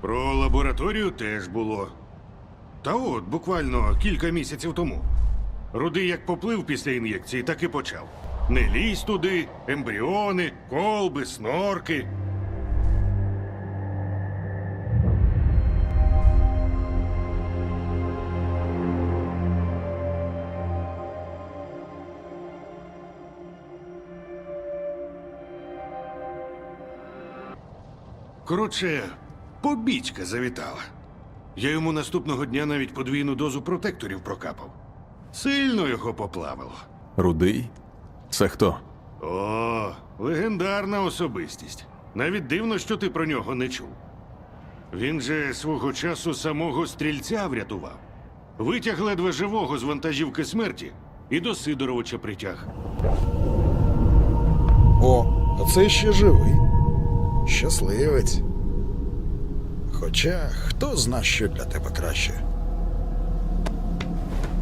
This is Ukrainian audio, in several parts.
Про лабораторію теж було. Та от, буквально кілька місяців тому. Рудий як поплив після ін'єкції, так і почав. Не лізь туди, ембріони, колби, снорки. Коротше, побічка завітала. Я йому наступного дня навіть подвійну дозу протекторів прокапав. Сильно його поплавило. Рудий? Це хто? О, легендарна особистість. Навіть дивно, що ти про нього не чув. Він же свого часу самого стрільця врятував. Витяг ледве живого з вантажівки смерті і до Сидоровича притяг. О, а це ще живий. Щасливець. Хоча хто зна, що для тебе краще.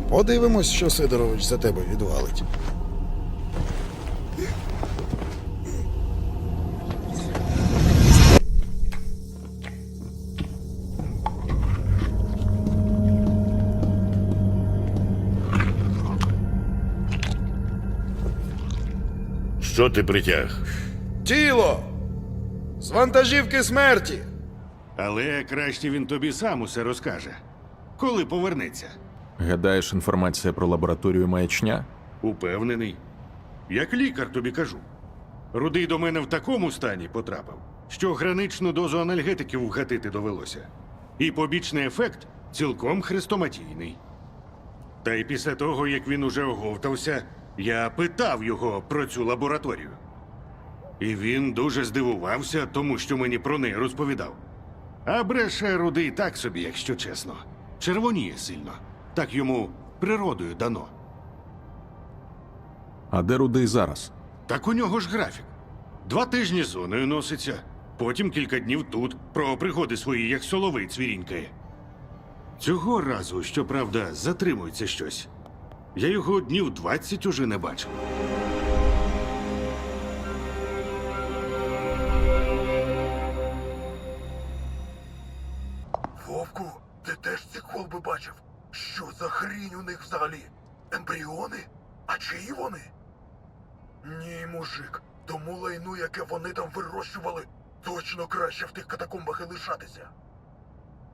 Подивимось, що Сидорович за тебе відвалить. Що ти притяг? Тіло! З вантажівки смерті! Але краще він тобі сам усе розкаже. Коли повернеться. Гадаєш, інформація про лабораторію маячня? Упевнений. Як лікар тобі кажу. Рудий до мене в такому стані потрапив, що граничну дозу анальгетиків вгатити довелося. І побічний ефект цілком хрестоматійний. Та й після того, як він уже оговтався, я питав його про цю лабораторію. І він дуже здивувався, тому що мені про неї розповідав. А бреше рудий так собі, якщо чесно. Червоніє сильно. Так йому природою дано. А де Рудий зараз? Так у нього ж графік. Два тижні зоною носиться, потім кілька днів тут про пригоди свої, як соловей цвірінькає. Цього разу, щоправда, затримується щось. Я його днів 20 уже не бачив. Ці колби бачив? Що за хрінь у них взагалі? Ембріони? А чиї вони? Ні, мужик, тому лайну, яке вони там вирощували, точно краще в тих катакомбах і лишатися.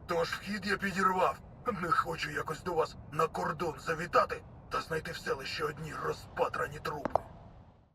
Тож вхід я підірвав. Не хочу якось до вас на кордон завітати та знайти в селищі одні розпатрані трупи.